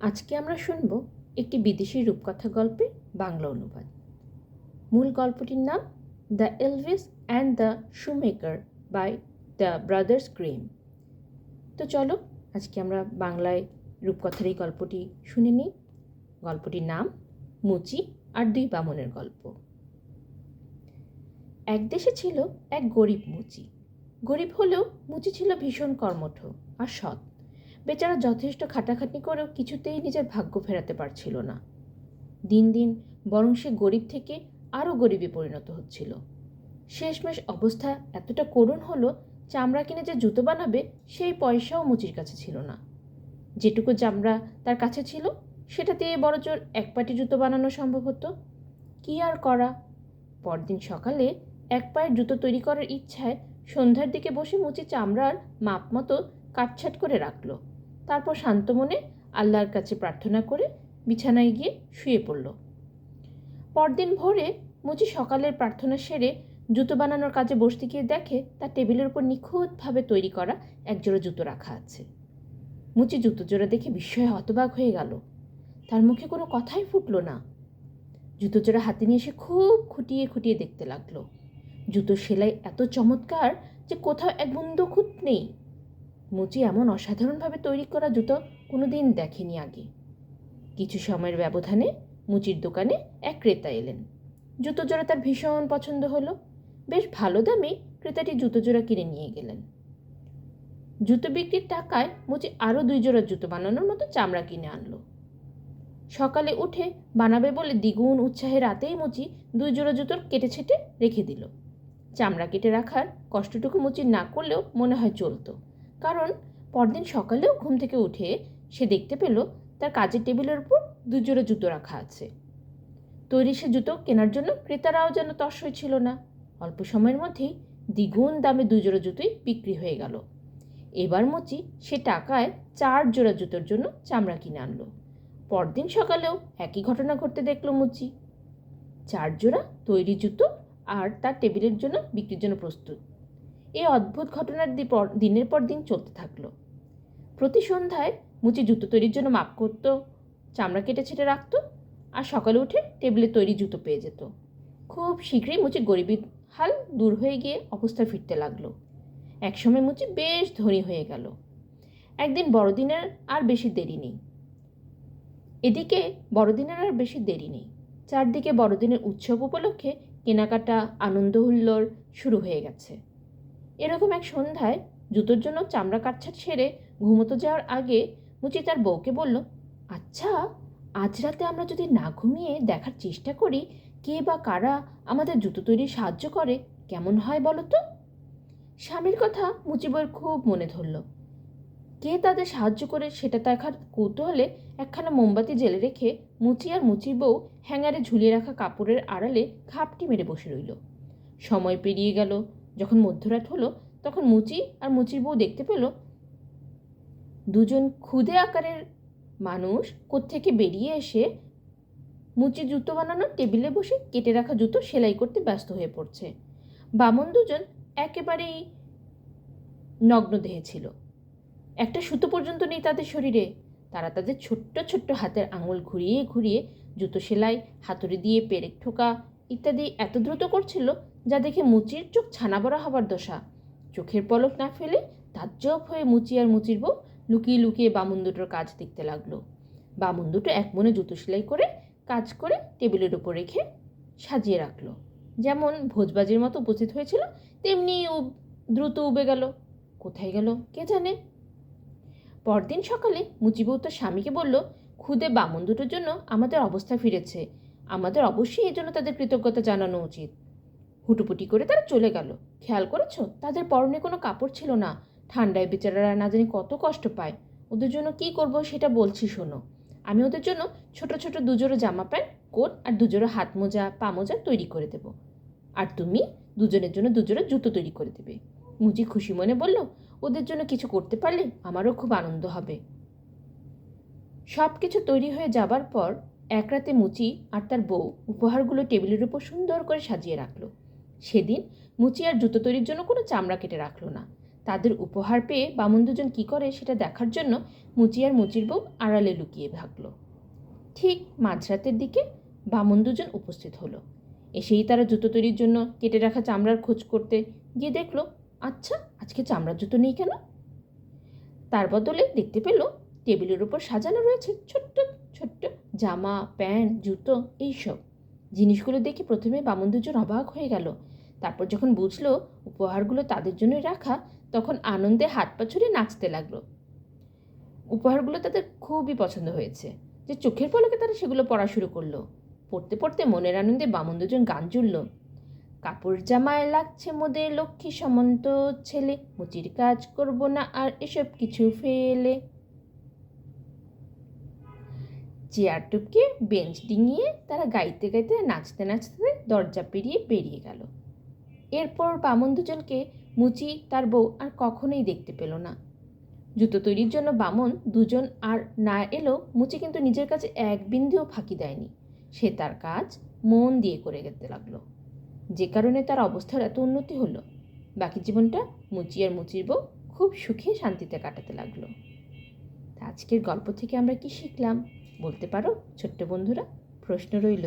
আজকে আমরা শুনব একটি বিদেশি রূপকথা গল্পের বাংলা অনুবাদ। মূল গল্পটির নাম the elves and the shoemaker by the brothers Grimm. তো চলো, আজকে আমরা বাংলায় রূপকথার এই গল্পটি শুনে নিই। গল্পটির নাম মুচি আর দুই বামনের গল্প। এক দেশে ছিল এক গরিব মুচি। গরিব হলেও মুচি ছিল ভীষণ কর্মঠ আর সৎ। বেচারা যথেষ্ট খাটাখাটনি করেও কিছুতেই নিজের ভাগ্য ফেরাতে পারছিল না। দিন দিন বরং সে গরিব থেকে আরও গরিবে পরিণত হচ্ছিল। শেষমেশ অবস্থা এতটা করুণ হলো, চামড়া কিনে যে জুতো বানাবে, সেই পয়সাও মুচির কাছে ছিল না। যেটুকু চামড়া তার কাছে ছিল সেটা দিয়ে বড় জোর এক পাটি জুতো বানানো সম্ভব হতো। কী আর করা? পরদিন সকালে এক পায়ের জুতো তৈরি করার ইচ্ছায় সন্ধ্যার দিকে বসে মুচি চামড়ার মাপ মতো কাটছাট করে রাখল। তারপর শান্ত মনে আল্লাহর কাছে প্রার্থনা করে বিছানায় গিয়ে শুয়ে পড়ল। পরদিন ভোরে মুচি সকালের প্রার্থনা সেরে জুতো বানানোর কাজে বসতে গিয়ে দেখে তার টেবিলের উপর নিখুঁতভাবে তৈরি করা একজোড়া জুতো রাখা আছে। মুচি জুতো জোড়া দেখে বিস্ময়ে হতবাক হয়ে গেল। তার মুখে কোনো কথাই ফুটলো না। জুতো জোড়া হাতে নিয়ে এসে খুব খুঁটিয়ে খুঁটিয়ে দেখতে লাগল। জুতো সেলাই এত চমৎকার যে কোথাও এক বুন্দু খুঁত নেই। মুচি এমন অসাধারণভাবে তৈরি করা জুতো কোনো দিন দেখেনি আগে। কিছু সময়ের ব্যবধানে মুচির দোকানে এক ক্রেতা এলেন। জুতো জোড়া তার ভীষণ পছন্দ হলো। বেশ ভালো দামে ক্রেতাটি জুতো জোড়া কিনে নিয়ে গেলেন। জুতো বিক্রির টাকায় মুচি আরও দুই জোড়া জুতো বানানোর মতো চামড়া কিনে আনলো। সকালে উঠে বানাবে বলে দ্বিগুণ উৎসাহে রাতেই মুচি দুই জোড়া জুতোর কেটে ছেটে রেখে দিল। চামড়া কেটে রাখার কষ্টটুকু মুচি না করলেও মনে হয় চলতো। কারণ পরদিন সকালেও ঘুম থেকে উঠে সে দেখতে পেল তার কাজের টেবিলের উপর দুজোড়া জুতো রাখা আছে। তৈরি সে জুতো কেনার জন্য ক্রেতারাও যেন তর্সই ছিল না। অল্প সময়ের মধ্যেই দ্বিগুণ দামে দুজোড়া জুতোই বিক্রি হয়ে গেল। এবার মুচি সে টাকায় চার জোড়া জুতোর জন্য চামড়া কিনে আনলো। পরদিন সকালেও একই ঘটনা ঘটতে দেখল মুচি। চার জোড়া তৈরি জুতো আর তার টেবিলের জন্য বিক্রির জন্য প্রস্তুত। এই অদ্ভুত ঘটনার পর, দিনের পর দিন চলতে থাকল। প্রতি সন্ধ্যায় মুচি জুতো তৈরির জন্য মাপ করত, চামড়া কেটে ছেটে রাখতো আর সকালে উঠে টেবিলে তৈরি জুতো পেয়ে যেত। খুব শীঘ্রই মুচি গরিবী হাল দূর হয়ে গিয়ে অবস্থা ফিরতে লাগল। একসময় মুচি বেশ ধনী হয়ে গেল। একদিন বড়দিনের আর বেশি দেরি নেই। এদিকে বড়দিনের আর বেশি দেরি নেই। চারদিকে বড়দিনের উৎসব উপলক্ষে কেনাকাটা, আনন্দ হুল্লোড় শুরু হয়ে গেছে। এরকম এক সন্ধ্যায় জুতোর জন্য চামড়া কাটছাট সেরে ঘুমোতে যাওয়ার আগে মুচি তার বউকে বলল আচ্ছা আজ রাতে আমরা যদি না ঘুমিয়ে দেখার চেষ্টা করি, কে বা কারা আমাদের জুতো তৈরি সাহায্য করে, কেমন হয় বলো তো? স্বামীর কথা মুচি বউয়ের খুব মনে ধরল। কে তাদের সাহায্য করে সেটা দেখার কৌতূহলে একখানা মোমবাতি জেলে রেখে মুচি আর মুচির বউ হ্যাঙ্গারে ঝুলিয়ে রাখা কাপড়ের আড়ালে খাপটি মেরে বসে রইল। সময় পেরিয়ে গেল যখন মধ্যরাত হলো, তখন মুচি আর মুচির বউ দেখতে পেল দুজন ক্ষুদে আকারের মানুষ কোত্থেকে বেরিয়ে এসে মুচি জুতো বানানোর টেবিলে বসে কেটে রাখা জুতো সেলাই করতে ব্যস্ত হয়ে পড়ছে। বামন দুজন একেবারেই নগ্ন দেহে ছিল। একটা সুতো পর্যন্ত নেই তাদের শরীরে। তারা তাদের ছোট্ট ছোট্ট হাতের আঙুল ঘুরিয়ে ঘুরিয়ে জুতো সেলাই, হাতুড়ি দিয়ে পেরেক ঠোকা ইত্যাদি এত দ্রুত করছিল যা দেখে মুচির চোখ ছানা বড়া হবার দশা। চোখের পলক না ফেলে তাজ্জব হয়ে মুচি আর মুচির বউ লুকিয়ে লুকিয়ে বামুন দুটোর কাজ দেখতে লাগল। বামুন দুটো এক মনে জুতো সেলাই করে কাজ করে টেবিলের উপর রেখে সাজিয়ে রাখল। যেমন ভোজবাজির মতো উপস্থিত হয়েছিল, তেমনি দ্রুত উবে গেল। কোথায় গেল, কে জানে? পরদিন সকালে মুচিবউ তার স্বামীকে বলল, খুদে বামন দুটোর জন্য আমাদের অবস্থা ফিরেছে। আমাদের অবশ্যই এই জন্য তাদের কৃতজ্ঞতা জানানো উচিত। হুটুপুটি করে তারা চলে গেল। খেয়াল করেছ? তাদের পরনে কোনো কাপড় ছিল না। ঠান্ডায় বেচারারা না জানি কত কষ্ট পায়। ওদের জন্য কি করব সেটা বলছি শোনো। আমি ওদের জন্য ছোট ছোট দুজোড়ো জামা প্যান্ট, কোট আর দুজোড়ো হাত মোজা, পা মোজা তৈরি করে দেব। আর তুমি দুজনের জন্য দুজোড়ো জুতো তৈরি করে দেবে। মুচি খুশি মনে বলল, ওদের জন্য কিছু করতে পারলে আমারও খুব আনন্দ হবে। সব কিছু তৈরি হয়ে যাবার পর এক রাতে মুচি আর তার বউ উপহারগুলো টেবিলের উপর সুন্দর করে সাজিয়ে রাখল। সেদিন মুচি আর জুতো তৈরির জন্য কোনো চামড়া কেটে রাখল না। তাদের উপহার পেয়ে বামুন দুজন কী করে সেটা দেখার জন্য মুচি আর মুচির বউ আড়ালে লুকিয়ে ভাগলো ঠিক মাঝরাতের দিকে বামুন দুজন উপস্থিত হলো। এসেই তারা জুতো তৈরির জন্য কেটে রাখা চামড়ার খোঁজ করতে গিয়ে দেখল আচ্ছা আজকে চামড়ার জুতো নেই কেন? তার বদলে দেখতে পেল টেবিলের উপর সাজানো রয়েছে ছোট্ট ছোট্ট জামা, প্যান্ট, জুতো, এইসব। জিনিসগুলো দেখে প্রথমে বামন দুজন অবাক হয়ে গেল। তারপর যখন বুঝলো উপহারগুলো তাদের জন্যই রাখা, তখন আনন্দে হাত পা ছুড়ে নাচতে লাগল। উপহারগুলো তাদের খুবই পছন্দ হয়েছে। যে চোখের পলকে তারা সেগুলো পড়া শুরু করল। পড়তে পড়তে মনের আনন্দে বামন দুজন গান জুড়ল। কাপড় জামায় লাগছে মোদের লক্ষ্মী সমন্ত ছেলে, মুচির কাজ করব না আর এসব কিছু ফেলে। চেয়ার টুপকে বেঞ্চ ডিঙিয়ে তারা গাইতে গাইতে নাচতে নাচতে দরজা পেরিয়ে বেরিয়ে গেল। এরপর বামন দুজনকে মুচি, তার বউ আর কখনোই দেখতে পেল না। জুতো তৈরির জন্য বামন দুজন আর না এলেও মুচি কিন্তু নিজের কাছে এক বিন্দুও ফাঁকি দেয়নি। সে তার কাজ মন দিয়ে করে যেতে লাগল। যে কারণে তার অবস্থার এত উন্নতি হলো। বাকি জীবনটা মুচি আর মুচির বউ খুব সুখে শান্তিতে কাটাতে লাগল। আজকের গল্প থেকে আমরা কি শিখলাম? বলতে পারো ছোট্ট বন্ধুরা প্রশ্ন রইল